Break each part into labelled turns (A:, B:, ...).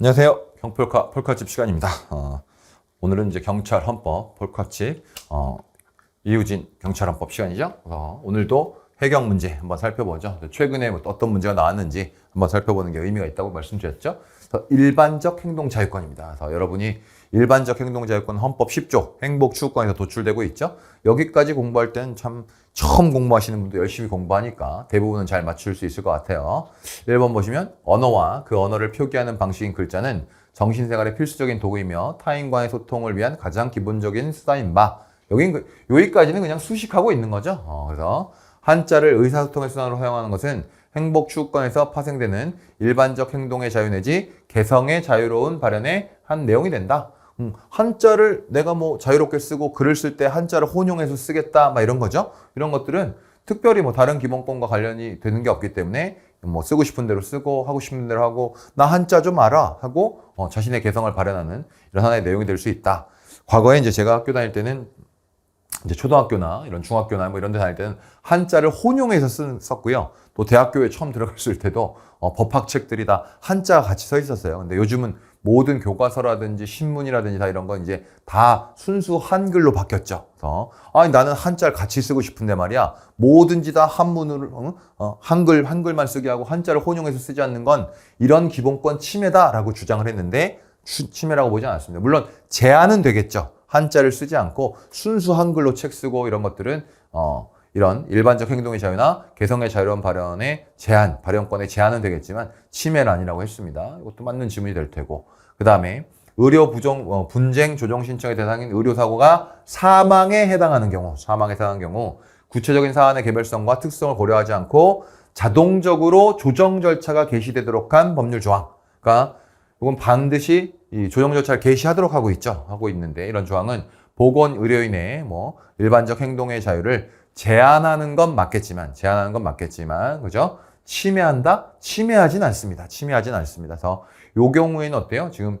A: 안녕하세요. 경폴카 폴카집 시간입니다. 어, 오늘은 이제 경찰 헌법 폴카집 어, 이우진 경찰 헌법 시간이죠. 어, 오늘도 해경 문제 한번 살펴보죠. 최근에 뭐 어떤 문제가 나왔는지 한번 살펴보는 게 의미가 있다고 말씀드렸죠. 일반적 행동 자유권입니다. 그래서 여러분이 일반적 행동 자유권 헌법 10조 행복 추구권에서 도출되고 있죠. 여기까지 공부할 때는 참 처음 공부하시는 분도 열심히 공부하니까 대부분은 잘 맞출 수 있을 것 같아요. 1번 보시면 언어와 그 언어를 표기하는 방식인 글자는 정신생활의 필수적인 도구이며 타인과의 소통을 위한 가장 기본적인 수단인 바. 여긴 그- 여기까지는 그냥 수식하고 있는 거죠. 어, 그래서 한자를 의사소통의 수단으로 사용하는 것은 행복 추구권에서 파생되는 일반적 행동의 자유 내지 개성의 자유로운 발현의 한 내용이 된다. 음, 한자를 내가 뭐 자유롭게 쓰고 글을 쓸 때 한자를 혼용해서 쓰겠다, 막 이런 거죠. 이런 것들은 특별히 뭐 다른 기본권과 관련이 되는 게 없기 때문에 뭐 쓰고 싶은 대로 쓰고 하고 싶은 대로 하고 나 한자 좀 알아 하고 어, 자신의 개성을 발현하는 이런 하나의 내용이 될 수 있다. 과거에 이제 제가 학교 다닐 때는 이제 초등학교나 이런 중학교나 뭐 이런 데 다닐 때는 한자를 혼용해서 쓴, 썼고요. 또 대학교에 처음 들어갔을 때도 어, 법학 책들이 다 한자가 같이 서 있었어요. 근데 요즘은 모든 교과서라든지 신문이라든지 다 이런 건 이제 다 순수 한글로 바뀌었죠. 그래서 아니 나는 한자를 같이 쓰고 싶은데 말이야. 뭐든지 다 한문으로 어? 어, 한글 한글만 쓰게 하고 한자를 혼용해서 쓰지 않는 건 이런 기본권 침해다라고 주장을 했는데 추- 침해라고 보지 않았습니다. 물론 제한은 되겠죠. 한자를 쓰지 않고 순수 한글로 책 쓰고 이런 것들은 어, 이런 일반적 행동의 자유나 개성의 자유로운 발언의 제한, 발언권의 제한은 되겠지만 침해는 아니라고 했습니다. 이것도 맞는 질문이 될 테고. 그 다음에 의료 부정, 어, 분쟁 조정 신청의 대상인 의료사고가 사망에 해당하는 경우, 사망에 해당하는 경우 구체적인 사안의 개별성과 특성을 고려하지 않고 자동적으로 조정 절차가 개시되도록 한 법률 조항. 그러니까 이건 반드시 이 조정 절차를 개시하도록 하고 있죠. 하고 있는데 이런 조항은 보건 의료인의 뭐 일반적 행동의 자유를 제한하는 건 맞겠지만 제한하는 건 맞겠지만 그죠? 침해한다? 침해하진 않습니다. 침해하진 않습니다. 그래서 요 경우에는 어때요? 지금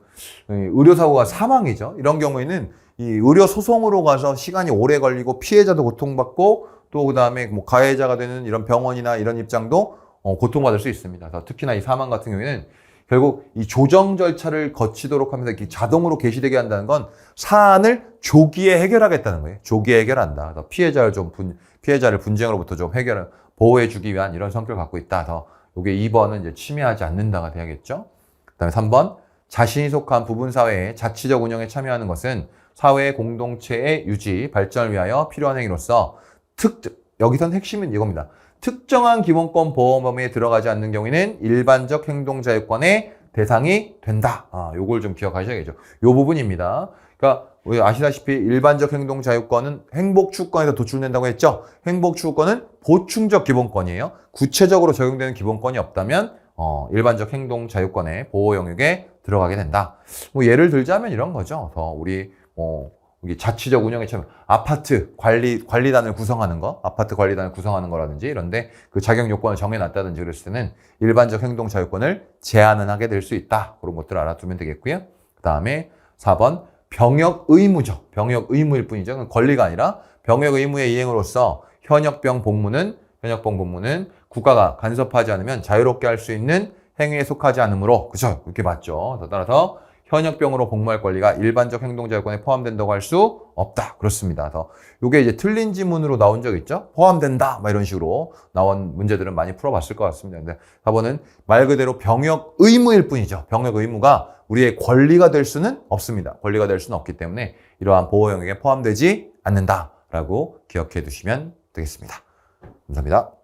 A: 이 의료 사고가 사망이죠. 이런 경우에는 이 의료 소송으로 가서 시간이 오래 걸리고 피해자도 고통받고 또 그다음에 뭐 가해자가 되는 이런 병원이나 이런 입장도 어, 고통받을 수 있습니다. 그래서 특히나 이 사망 같은 경우에는 결국 이 조정 절차를 거치도록 하면서 이렇게 자동으로 개시되게 한다는 건 사안을 조기에 해결하겠다는 거예요. 조기에 해결한다. 그래서 피해자를 좀 분, 피해자를 분쟁으로부터 좀 해결, 보호해주기 위한 이런 성격을 갖고 있다. 그래서 이게 2번은 이제 침해하지 않는다가 돼야겠죠. 그 다음에 3번 자신이 속한 부분 사회의 자치적 운영에 참여하는 것은 사회 공동체의 유지, 발전을 위하여 필요한 행위로서 특 여기선 핵심은 이겁니다. 특정한 기본권 보호 범위에 들어가지 않는 경우에는 일반적 행동 자유권의 대상이 된다. 아, 요걸 좀 기억하셔야겠죠. 요 부분입니다. 그러니까 우리 아시다시피 일반적 행동 자유권은 행복 추구권에서 도출된다고 했죠. 행복 추구권은 보충적 기본권이에요. 구체적으로 적용되는 기본권이 없다면 어, 일반적 행동 자유권의 보호 영역에 들어가게 된다. 뭐 예를 들자면 이런 거죠. 더 우리 뭐 여기 자치적 운영에 참 아파트 관리 관리단을 구성하는 거, 아파트 관리단을 구성하는 거라든지 이런데 그 자격 요건을 정해놨다든지 그랬을 때는 일반적 행동 자유권을 제한은 하게 될 수 있다. 그런 것들을 알아두면 되겠고요. 그 다음에 4번 병역 의무죠. 병역 의무일 뿐이죠. 권리가 아니라 병역 의무의 이행으로서 현역병 복무는 현역병 복무는 국가가 간섭하지 않으면 자유롭게 할 수 있는 행위에 속하지 않으므로 그죠? 그렇게 맞죠. 따라서 현역병으로 복무할 권리가 일반적 행동자유권에 포함된다고 할 수 없다. 그렇습니다. 그래서 이게 이제 틀린 지문으로 나온 적 있죠? 포함된다. 막 이런 식으로 나온 문제들은 많이 풀어봤을 것 같습니다. 근데 4번은 말 그대로 병역 의무일 뿐이죠. 병역 의무가 우리의 권리가 될 수는 없습니다. 권리가 될 수는 없기 때문에 이러한 보호 영역에 포함되지 않는다라고 기억해 두시면 되겠습니다. 감사합니다.